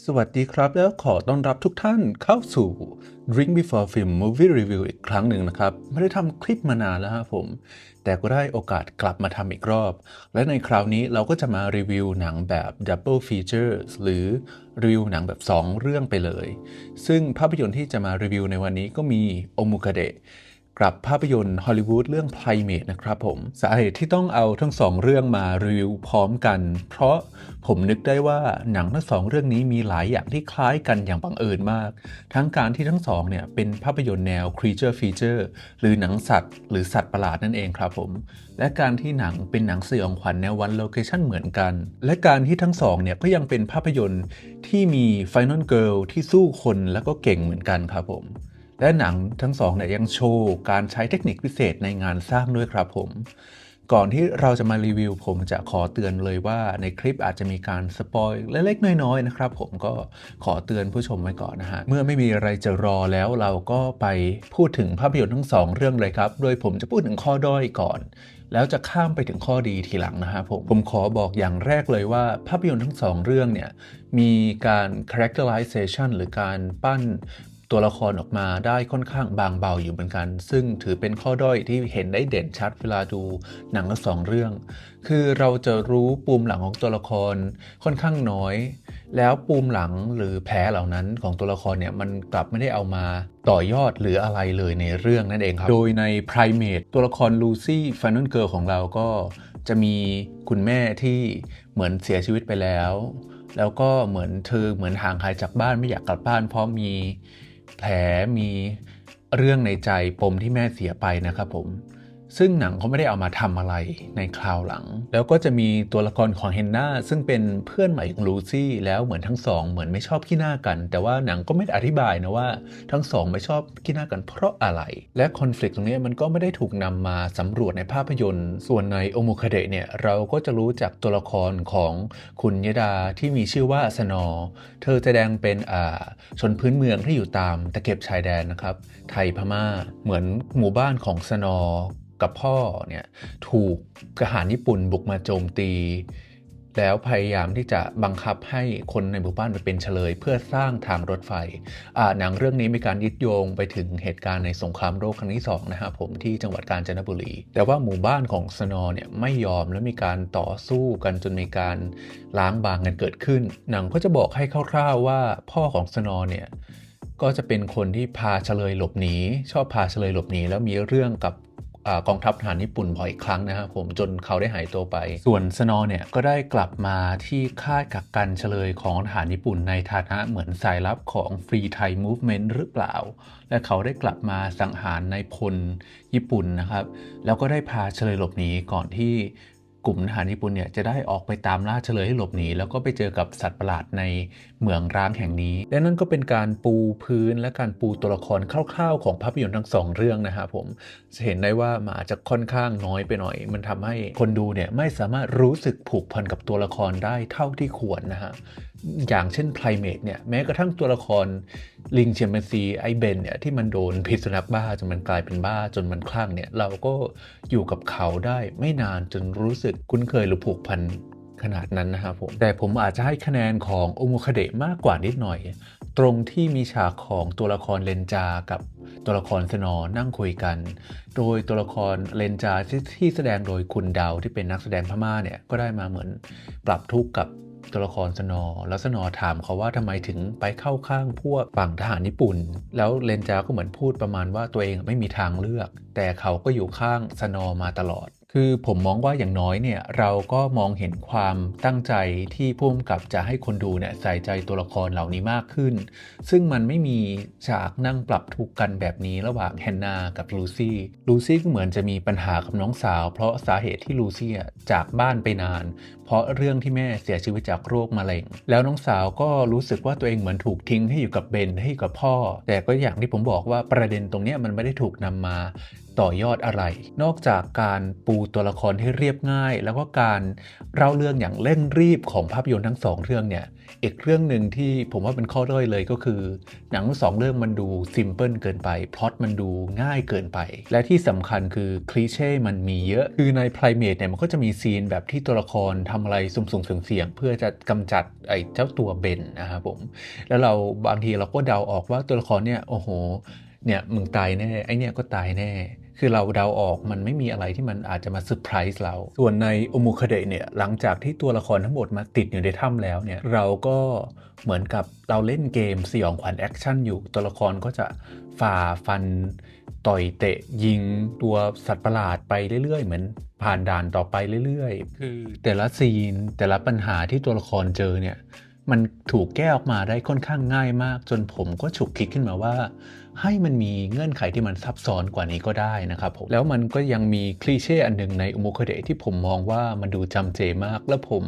สวัสดีครับ แล้วขอต้อนรับทุกท่านเข้าสู่ Drink Before Film Movie Review อีกครั้งหนึ่งนะครับ ไม่ได้ทำคลิปมานานแล้วครับผม แต่ก็ได้โอกาสกลับมาทำอีกรอบ และในคราวนี้เราก็จะมารีวิวหนังแบบ Double Features หรือรีวิวหนังแบบ 2 เรื่องไปเลย ซึ่งภาพยนตร์ที่จะมารีวิวในวันนี้ก็มีโอมุกาเดะ กับภาพยนตร์ฮอลลีวูดเรื่อง Primate นะครับผม สาเหตุที่ต้องเอาทั้งสองเรื่องมารีวิวพร้อมกัน เพราะผมนึกได้ว่าหนังทั้งสองเรื่องนี้มีหลายอย่างที่คล้ายกันอย่างบังเอิญมาก ทั้งการที่ทั้งสองเนี่ยเป็นภาพยนตร์แนว Creature Feature หรือหนังสัตว์ หรือสัตว์ประหลาดนั่นเองครับผม และการที่หนังเป็นหนังสยองขวัญแนววันโลเคชั่นเหมือนกัน และการที่ทั้งสองเนี่ยก็ยังเป็นภาพยนตร์ที่มี Final Girl ที่สู้คนแล้วก็เก่งเหมือนกันครับผม และหนังทั้งสองเนี่ยยังโชว์การใช้เทคนิคพิเศษในงานสร้างด้วยครับผม ก่อนที่เราจะมารีวิว ผมจะขอเตือนเลยว่าในคลิปอาจจะมีการสปอยเล็กๆน้อยๆนะครับ ผมก็ขอเตือนผู้ชมไว้ก่อนนะฮะ เมื่อไม่มีอะไรจะรอแล้วเราก็ไปพูดถึงภาพยนตร์ทั้งสองเรื่องเลยครับ โดยผมจะพูดถึงข้อด้อยก่อนแล้วจะข้ามไปถึงข้อดีทีหลังนะฮะผม ผมขอบอกอย่างแรกเลยว่าภาพยนตร์ทั้งสองเรื่องเนี่ย มีการ characterization หรือการปั้น ตัวละครออกมาได้ค่อนข้างบางเบาอยู่เหมือนกัน ซึ่งถือเป็นข้อด้อยที่เห็นได้เด่นชัดเวลาดูหนังสองเรื่อง คือเราจะรู้ปูมหลังของตัวละครค่อนข้างน้อย แล้วปูมหลังหรือแผลเหล่านั้นของตัวละครเนี่ยมันกลับไม่ได้เอามาต่อยอดหรืออะไรเลยในเรื่องนั่นเองครับ โดยใน Primate ตัวละครลูซี่ฟ i น a l Girl ของเราก็จะมีคุณแม่ที่เหมือนเสียชีวิตไปแล้ว แล้วก็เหมือนเธอเหมือนห่างหายจากบ้านไม่อยากกลับบ้านเพราะมี แผลมีเรื่องในใจปมที่แม่เสียไปนะครับผม ซึ่งหนังเขาไม่ได้เอามาทำอะไรในคราวหลัง แล้วก็จะมีตัวละครของเฮนนาซึ่งเป็นเพื่อนใหม่ของลูซี่แล้วเหมือนทั้งสองเหมือนไม่ชอบขี้หน้ากัน แต่ว่าหนังก็ไม่ได้อธิบายนะว่าทั้งสองไม่ชอบขี้หน้ากันเพราะอะไร และคอน FLICT ตรงนี้มันก็ไม่ได้ถูกนำมาสำรวจในภาพยนตร์ ส่วนในโอโมคาเดะเนี่ยเราก็จะรู้จากตัวละครของคุณยดาที่มีชื่อว่าสนอ เธอแสดงเป็นอ่าชนพื้นเมืองที่อยู่ตามตะเข็บชายแดนนะครับไทยพม่า เหมือนหมู่บ้านของสนอ กับพ่อเนี่ยถูกทหารญี่ปุ่นบุกมาโจมตี แล้วพยายามที่จะบังคับให้คนในหมู่บ้านไปเป็นเฉลย เพื่อสร้างทางรถไฟหนังเรื่องนี้มีการยึดโยงไปถึงเหตุการณ์ในสงครามโลกครั้งที่สองนะครับผมที่จังหวัดกาญจนบุรี แต่ว่าหมู่บ้านของสนอเนี่ยไม่ยอมและมีการต่อสู้กันจนมีการล้างบางกันเกิดขึ้น หนังก็จะบอกให้คร่าวๆว่าพ่อของสนอเนี่ยก็จะเป็นคนที่พาเฉลยหลบหนีชอบพาเฉลยหลบหนีแล้วมีเรื่องกับ กองทัพทหารญี่ปุ่นบ่อยครั้งนะครับผมจนเขาได้หายตัวไป ส่วนสนอเนี่ยก็ได้กลับมาที่ค่ายกักกันเฉลยของทหารญี่ปุ่นในฐานะเหมือนสายลับของฟรีไทยมูฟเมนต์หรือเปล่า และเขาได้กลับมาสังหารในายพลญี่ปุ่นนะครับ แล้วก็ได้พาเฉลยหลบหนีก่อนที่ กลุ่มทหารญี่ปุ่นเนี่ยจะได้ออกไปตามล่าเฉลยให้หลบหนีแล้วก็ไปเจอกับสัตว์ประหลาดในเหมืองร้างแห่งนี้ และนั่นก็เป็นการปูพื้นและการปูตัวละครคร่าวๆ ของภาพยนตร์ทั้งสองเรื่องนะครับผมจะเห็นได้ว่ามันอาจจะค่อนข้างน้อยไปหน่อย มันทำให้คนดูเนี่ยไม่สามารถรู้สึกผูกพันกับตัวละครได้เท่าที่ควรนะฮะ อย่างเช่นไพรเมทเนี่ยแม้กระทั่งตัวละครลิงเชมเปนซีไอเบนเนี่ยที่มันโดนพิษสุนัขบ้าจนมันกลายเป็นบ้าจนมันคลั่งเนี่ยเราก็อยู่กับเขาได้ไม่นานจนรู้สึกคุ้นเคยหรือผูกพันขนาดนั้นนะครับผมแต่ผมอาจจะให้คะแนนของโอมคาเดะมากกว่านิดหน่อย ตรงที่มีฉากของตัวละครเลนจากับตัวละครสนอนั่งคุยกัน โดยตัวละครเลนจาที่ที่แสดงโดยคุณดาวที่เป็นนักแสดงพม่าเนี่ยก็ได้มาเหมือนปรับทุกข์กับ ตัวละครสนอ แล้วสนอถามเขาว่าทำไมถึงไปเข้าข้างพวกฝั่งทหารญี่ปุ่น แล้วเลนจาก็เหมือนพูดประมาณว่าตัวเองไม่มีทางเลือก แต่เขาก็อยู่ข้างสนอมาตลอด คือผมมองว่าอย่างน้อยเนี่ยเราก็มองเห็นความตั้งใจที่พุ่มกับจะให้คนดูเนี่ยใส่ใจตัวละครเหล่านี้มากขึ้น ซึ่งมันไม่มีฉากนั่งปรับทุกกันแบบนี้ระหว่างแฮนนากับลูซี่ ลูซี่ก็เหมือนจะมีปัญหากับน้องสาว เพราะสาเหตุที่ลูซี่จากบ้านไปนาน ราะเรื่องที่แม่เสียชีวิตจากโรคมะเร็ง แล้วน้องสาวก็รู้สึกว่าตัวเองเหมือนถูกทิ้งให้อยู่กับเบนให้อยู่กับพ่อ แต่ก็อย่างที่ผมบอกว่าประเด็นตรงนี้มันไม่ได้ถูกนำมาต่อยอดอะไร นอกจากการปูตัวละครให้เรียบง่าย แล้วก็การเล่าเรื่องอย่างเร่งรีบของภาพยนตร์ทั้งสองเรื่องเนี่ยอีกเรื่องหนึ่งที่ผมว่าเป็นข้อด้อยเลยก็คือ หนังสองเรื่องมันดูซิมเพิลเกินไปพล็อตมันดูง่ายเกินไป และที่สำคัญคือคลีเช่มันมีเยอะ คือใน Primate เนี่ยมันก็จะมีซีนแบบที่ตัวละครทำอะไรสุ่มๆเสี่ยงเพื่อจะกำจัดไอ้เจ้าตัวเบนนะครับผม แล้วเราบางทีเราก็เดาออกว่าตัวละครเนี่ยโอ้โหเนี่ยมึงตายแน่ไอเนี่ยก็ตายแน่ คือเราเดาออกมันไม่มีอะไรที่มันอาจจะมาเซอร์ไพรส์เรา ส่วนในโอมูคาเดะเนี่ยหลังจากที่ตัวละครทั้งหมดมาติดอยู่ในถ้ำแล้วเนี่ยเราก็เหมือนกับเราเล่นเกมสยองขวัญแอคชั่นอยู่ตัวละครก็จะฝ่าฟัน ต่อยเตะยิงตัวสัตว์ประหลาดไปเรื่อยๆ เหมือนผ่านด่านต่อไปเรื่อยๆ คือแต่ละซีนแต่ละปัญหาที่ตัวละครเจอเนี่ย มันถูกแก้ออกมาได้ค่อนข้างง่ายมาก จนผมก็ฉุกคิดขึ้นมาว่า ให้มันมีเงื่อนไขที่มันซับซ้อนกว่านี้ก็ได้นะครับผมแล้วมันก็ยังมีคลีเช่อันหนึ่งในอุโมคเดะที่ผมมองว่ามันดูจำเจมาก และผม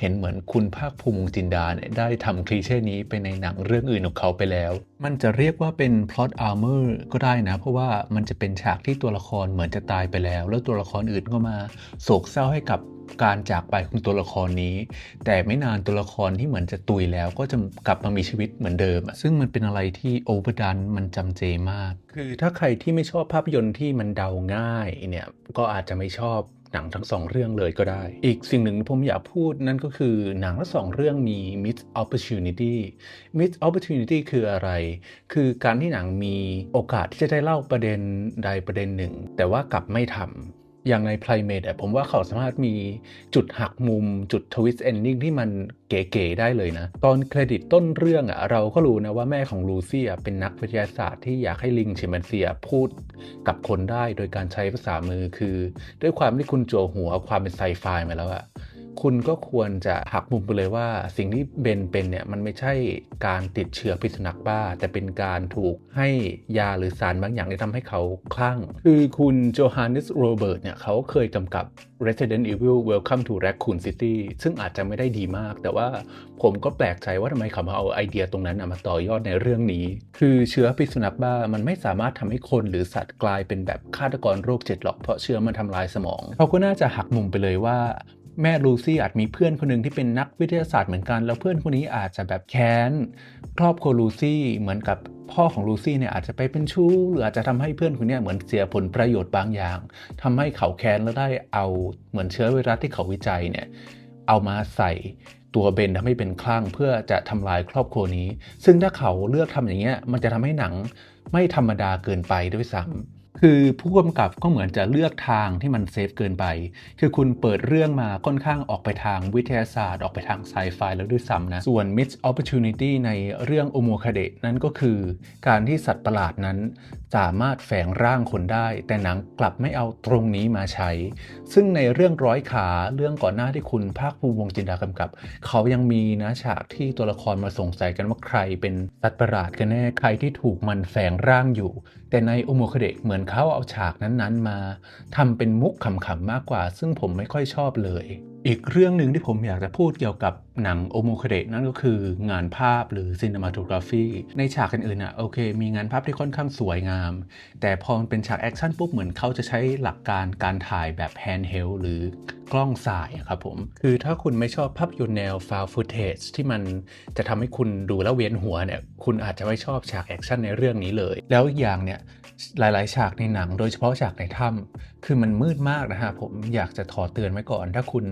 เห็นเหมือนคุณภาคภูมิจินดาเนี่ยได้ทำคลีเช่นี้ไปในหนังเรื่องอื่นของเขาไปแล้ว มันจะเรียกว่าเป็น plot armor ก็ได้นะ เพราะว่ามันจะเป็นฉากที่ตัวละครเหมือนจะตายไปแล้ว แล้วตัวละครอื่นก็มาโศกเศร้าให้กับ การจากไปของตัวละครนี้ แต่ไม่นานตัวละครที่เหมือนจะตุยแล้วก็จะกลับมามีชีวิตเหมือนเดิม ซึ่งมันเป็นอะไรที่โอเวอร์ดันมันจำเจมาก คือถ้าใครที่ไม่ชอบภาพยนตร์ที่มันเดาง่ายเนี่ยก็อาจจะไม่ชอบหนังทั้งสองเรื่องเลยก็ได้ อีกสิ่งหนึ่งที่ผมอยากพูดนั่นก็คือหนังทั้งสองเรื่องมี miss opportunity miss opportunity คืออะไร คือการที่หนังมีโอกาสที่จะได้เล่าประเด็นใดประเด็นหนึ่ง แต่ว่ากลับไม่ทำ อย่างใน Primate ผมว่าเขาสามารถมีจุดหักมุมจุดทวิสต์เอนดิ้งที่มันเก๋ๆได้เลยนะ ตอนเครดิตต้นเรื่องอะเราก็รู้นะว่าแม่ของลูซี่เป็นนักวิทยาศาสตร์ที่อยากให้ลิงชิมแปนซียพูดกับคนได้โดยการใช้ภาษามือคือ ด้วยความที่คุณจัวหัวความเป็นไซไฟมาแล้วอะ คุณก็ควรจะหักมุมไปเลยว่าสิ่งที่เบนเป็นเนี่ยมันไม่ใช่การติดเชื้อพิษสุนัขบ้า แต่เป็นการถูกให้ยาหรือสารบางอย่างที่ทำให้เขาคลั่ง คือคุณโจฮันนิสโรเบิร์ตเนี่ยเขาเคยกำกับ Resident Evil Welcome to Raccoon City ซึ่งอาจจะไม่ได้ดีมาก แต่ว่าผมก็แปลกใจว่าทำไมเขามาเอาไอเดียตรงนั้นนะมาต่อยอดในเรื่องนี้ คือเชื้อพิษสุนัขบ้ามันไม่สามารถทำให้คนหรือสัตว์กลายเป็นแบบฆาตกรโรคจิตหรอกเพราะเชื้อมันทำลายสมองเขาก็น่าจะหักมุมไปเลยว่า แม่ลูซี่อาจมีเพื่อนคนหนึ่งที่เป็นนักวิทยาศาสตร์เหมือนกัน แล้วเพื่อนคนนี้อาจจะแบบแค้นครอบครัวลูซี่เหมือนกับพ่อของลูซี่เนี่ยอาจจะไปเป็นชู้หรืออาจจะทำให้เพื่อนคนนี้เหมือนเสียผลประโยชน์บางอย่างทำให้เขาแค้นแล้วได้เอาเหมือนเชื้อไวรัสที่เขาวิจัยเนี่ยเอามาใส่ตัวเบนทำให้เป็นคลั่งเพื่อจะทำลายครอบครัวนี้ ซึ่งถ้าเขาเลือกทำอย่างเงี้ยมันจะทำให้หนังไม่ธรรมดาเกินไปด้วยซ้ำ คือผู้กำกับก็เหมือนจะเลือกทางที่มันเซฟเกินไป คือคุณเปิดเรื่องมาค่อนข้างออกไปทางวิทยาศาสตร์ ออกไปทางไซไฟแล้วด้วยซ้ำนะ ส่วน Miss Opportunity ในเรื่องโอโมคาเดะนั่นก็คือ การที่สัตว์ประหลาดนั้นสามารถแฝงร่างคนได้ แต่หนังกลับไม่เอาตรงนี้มาใช้ ซึ่งในเรื่องร้อยขาเรื่องก่อนหน้าที่คุณภาคภูมิวงจินดากำกับ เขายังมีนะฉากที่ตัวละครมาสงสัยกันว่าใครเป็นสัตว์ประหลาดกันแน่ใครที่ถูกมันแฝงร่างอยู่ แต่ในโอโมคาเดะเหมือนเขาเอาฉากนั้นๆมาทำเป็นมุกขำๆมากกว่า ซึ่งผมไม่ค่อยชอบเลยอีกเรื่องหนึ่งที่ผมอยากจะพูดเกี่ยวกับหนังโอโมคเดะนั่นก็คืองานภาพหรือซิน e มา t o กราฟีในฉากอื่นๆอะโอเค มีงานภาพที่ค่อนข้างสวยงาม แต่พอมันเป็นฉากแอคชั่นปุ๊บเหมือนเขาจะใช้หลักการการถ่ายแบบแฮนด์เฮลหรือกล้องสายครับผม คือถ้าคุณไม่ชอบภาพยนตร์แนว found footage ที่มันจะทำให้คุณดูแล้วเวียนหัวเนี่ย คุณอาจจะไม่ชอบฉากแอคชั่นในเรื่องนี้เลย แล้วอีกอย่างเนี่ย หลายๆ ฉากในหนัง โดยเฉพาะฉากในถ้ำคือมันมืดมากนะฮะผมอยากจะขอเตือนไว้ก่อน ถ้าคุณ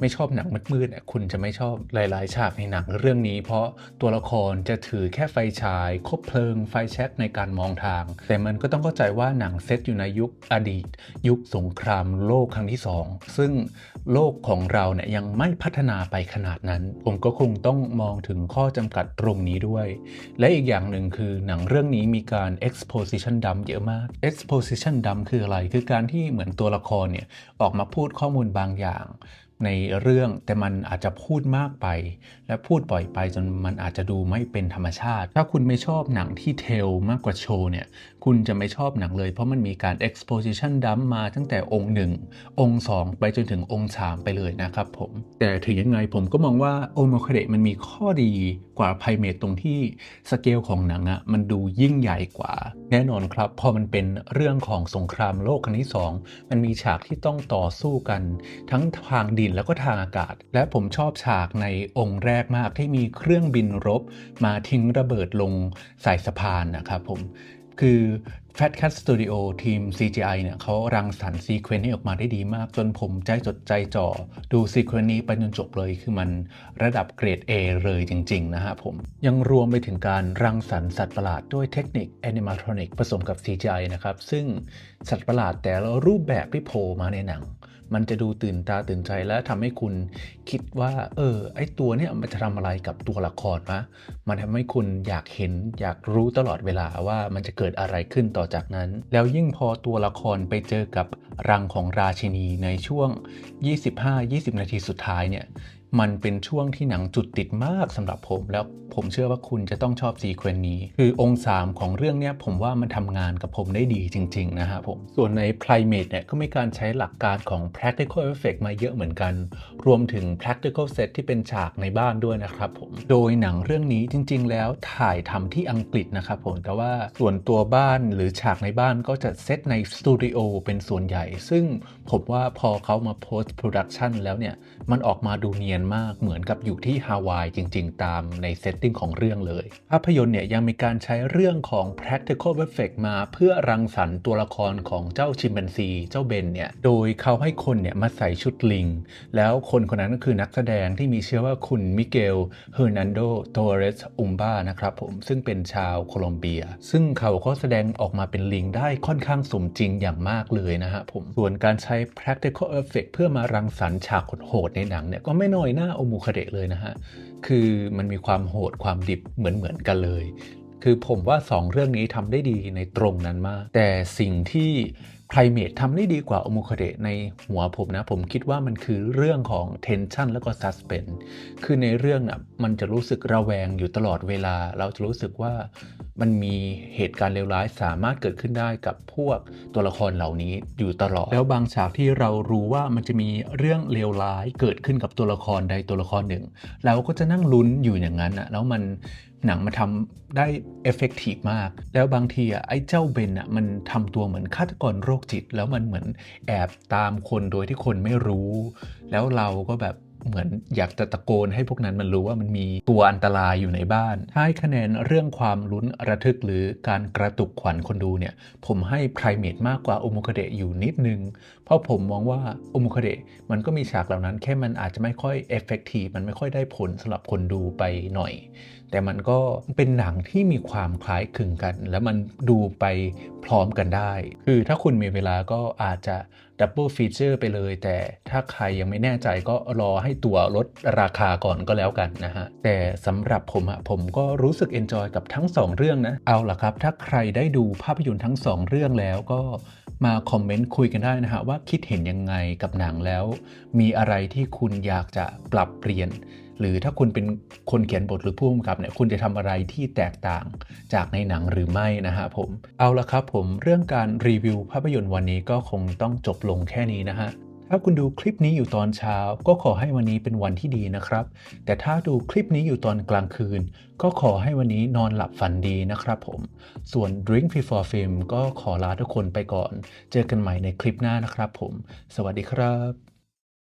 ไม่ชอบหนังมืดๆเนี่ยคุณจะไม่ชอบหลาย ๆ ฉากในหนังเรื่องนี้ เพราะตัวละครจะถือแค่ไฟฉายคบเพลิง ไฟแช็กในการมองทาง แต่มันก็ต้องเข้าใจว่าหนังเซตอยู่ในยุคอดีต ยุคสงครามโลกครั้งที่สองซึ่งโลกของเราเนี่ยยังไม่พัฒนาไปขนาดนั้น ผมก็คงต้องมองถึงข้อจำกัดตรงนี้ด้วย และอีกอย่างหนึ่งคือหนังเรื่องนี้มีการ exposition dump เยอะมาก exposition dump คืออะไร คือการที่เหมือนตัวละครเนี่ยออกมาพูดข้อมูลบางอย่าง ในเรื่องแต่มันอาจจะพูดมากไป และพูดบ่อยไปจนมันอาจจะดูไม่เป็นธรรมชาติ ถ้าคุณไม่ชอบหนังที่เทลมากกว่าโชว์เนี่ยคุณจะไม่ชอบหนังเลย เพราะมันมีการ exposition dump มาตั้งแต่องค์หนึ่งองค์สองไปจนถึงองค์สามไปเลยนะครับผม แต่ถึงยังไงผมก็มองว่าโอโมคาเดมันมีข้อดีกว่าไพเมตตรงที่สเกลของหนังอะมันดูยิ่งใหญ่กว่า แน่นอนครับ พอมันเป็นเรื่องของสงครามโลกครั้งที่สองมันมีฉากที่ต้องต่อสู้กัน ทั้งทางดินแล้วก็ทางอากาศ และผมชอบฉากในองค์แรกมากที่มีเครื่องบินรบ มาทิ้งระเบิดลงใส่สะพานนะครับผม คือ Fat Cat Studio ทีม CGI เนี่ยเขารังสรรค์ซีเควนต์นี้ออกมาได้ดีมาก จนผมใจจดใจจ่อ ดูซีเควนต์นี้ไปจนจบเลยคือมันระดับเกรด A เลยจริง ๆ นะฮะผม ยังรวมไปถึงการรังสรรค์สัตว์ประหลาดด้วยเทคนิค Animatronic ผสมกับ CGI นะครับ ซึ่งสัตว์ประหลาดแต่ละรูปแบบที่โผล่มาในหนัง มันจะดูตื่นตาตื่นใจและทำให้คุณคิดว่า เออ ไอตัวเนี้ยมันจะทำอะไรกับตัวละครวะมันทำให้คุณอยากเห็นอยากรู้ตลอดเวลาว่ามันจะเกิดอะไรขึ้นต่อจากนั้น แล้วยิ่งพอตัวละครไปเจอกับรังของราชินีในช่วง 25-20 นาทีสุดท้ายเนี่ย มันเป็นช่วงที่หนังจุดติดมากสำหรับผมแล้วผมเชื่อว่าคุณจะต้องชอบซีเควนต์นี้ คือองค์3ของเรื่องเนี้ยผมว่ามันทำงานกับผมได้ดีจริง ๆ นะฮะผม ส่วนใน Primate เนี่ยก็มีการใช้หลักการของ practical effect มาเยอะเหมือนกัน รวมถึง practical set ที่เป็นฉากในบ้านด้วยนะครับผม โดยหนังเรื่องนี้จริง ๆ แล้วถ่ายทำที่อังกฤษนะครับผม แต่ว่าส่วนตัวบ้านหรือฉากในบ้านก็จะเซตในสตูดิโอเป็นส่วนใหญ่ ซึ่งผมว่าพอเขามา post production แล้วเนี่ยมันออกมาดูเนียนมากเหมือนกับอยู่ที่ฮาวายจริง ๆ ตามในเซตติ้งของเรื่องเลย ภาพยนตร์เนี่ยยังมีการใช้เรื่องของ practical effect มาเพื่อรังสรรค์ตัวละครของเจ้าชิมแปนซีเจ้าเบนเนี่ยโดยเขาให้คนเนี่ยมาใส่ชุดลิง แล้วคนคนนั้นก็คือนักแสดงที่มีชื่อว่าคุณมิเกลเฮอร์นันโดโตเรสอุมบ้านะครับผมซึ่งเป็นชาวโคลอมเบีย ซึ่งเขาก็แสดงออกมาเป็นลิงได้ค่อนข้างสมจริงอย่างมากเลยนะฮะผมส่วนการใช้ practical effect เพื่อมารังสรรค์ฉากโหดในหนังเนี่ยก็ไม่น้อยหน้าโอมูคาเดะเลยนะฮะ คือมันมีความโหดความดิบเหมือนเหมือนกันเลย คือผมว่า 2 เรื่องนี้ทำได้ดีในตรงนั้นมาก แต่สิ่งที่ ไพรเมททำได้ดีกว่าโอมูคาเดในหัวผมนะ ผมคิดว่ามันคือเรื่องของเทนชันแล้วก็ซัสเพนคือในเรื่องน่ะมันจะรู้สึกระแวงอยู่ตลอดเวลา เราจะรู้สึกว่ามันมีเหตุการณ์เลวร้ายสามารถเกิดขึ้นได้กับพวกตัวละครเหล่านี้อยู่ตลอด แล้วบางฉากที่เรารู้ว่ามันจะมีเรื่องเลวร้ายเกิดขึ้นกับตัวละครใดตัวละครหนึ่ง เราก็จะนั่งลุ้นอยู่อย่างนั้นอะแล้วมัน หนังมาทำได้เอฟเฟกตีฟมาก แล้วบางทีอะไอ้เจ้าเบนอะมันทำตัวเหมือนฆาตกรโรคจิต แล้วมันเหมือนแอบตามคนโดยที่คนไม่รู้ แล้วเราก็แบบเหมือนอยากจะตะโกนให้พวกนั้นมันรู้ว่ามันมีตัวอันตรายอยู่ในบ้านถ้าให้คะแนนเรื่องความลุ้นระทึกหรือการกระตุกขวัญคนดูเนี่ย ผมให้ไพรเมทมากกว่าโอโมคเดะอยู่นิดนึง เพราะผมมองว่าโอโมคเดะมันก็มีฉากเหล่านั้นแค่มันอาจจะไม่ค่อยเอฟเฟกตีมันไม่ค่อยได้ผลสำหรับคนดูไปหน่อย แต่มันก็เป็นหนังที่มีความคล้ายคลึงกัน แล้วมันดูไปพร้อมกันได้ คือถ้าคุณมีเวลาก็อาจจะดับเบิลฟีเจอร์ไปเลย แต่ถ้าใครยังไม่แน่ใจก็รอให้ตัวลดราคาก่อนก็แล้วกันนะฮะ แต่สำหรับผมอะผมก็รู้สึกเอนจอยกับทั้ง 2 เรื่องนะ เอาล่ะครับ ถ้าใครได้ดูภาพยนตร์ทั้ง 2 เรื่องแล้วก็มาคอมเมนต์คุยกันได้นะฮะ ว่าคิดเห็นยังไงกับหนังแล้ว มีอะไรที่คุณอยากจะปรับเปลี่ยน หรือถ้าคุณเป็นคนเขียนบทหรือผู้กำกับเนี่ยคุณจะทำอะไรที่แตกต่างจากในหนังหรือไม่นะฮะผมเอาละครับผมเรื่องการรีวิวภาพยนตร์วันนี้ก็คงต้องจบลงแค่นี้นะฮะถ้าคุณดูคลิปนี้อยู่ตอนเช้า ก็ขอให้วันนี้เป็นวันที่ดีนะครับ แต่ถ้าดูคลิปนี้อยู่ตอนกลางคืน ก็ขอให้วันนี้นอนหลับฝันดีนะครับผม ส่วน Drink Before Film ก็ขอลาทุกคนไปก่อน เจอกันใหม่ในคลิปหน้านะครับผม สวัสดีครับ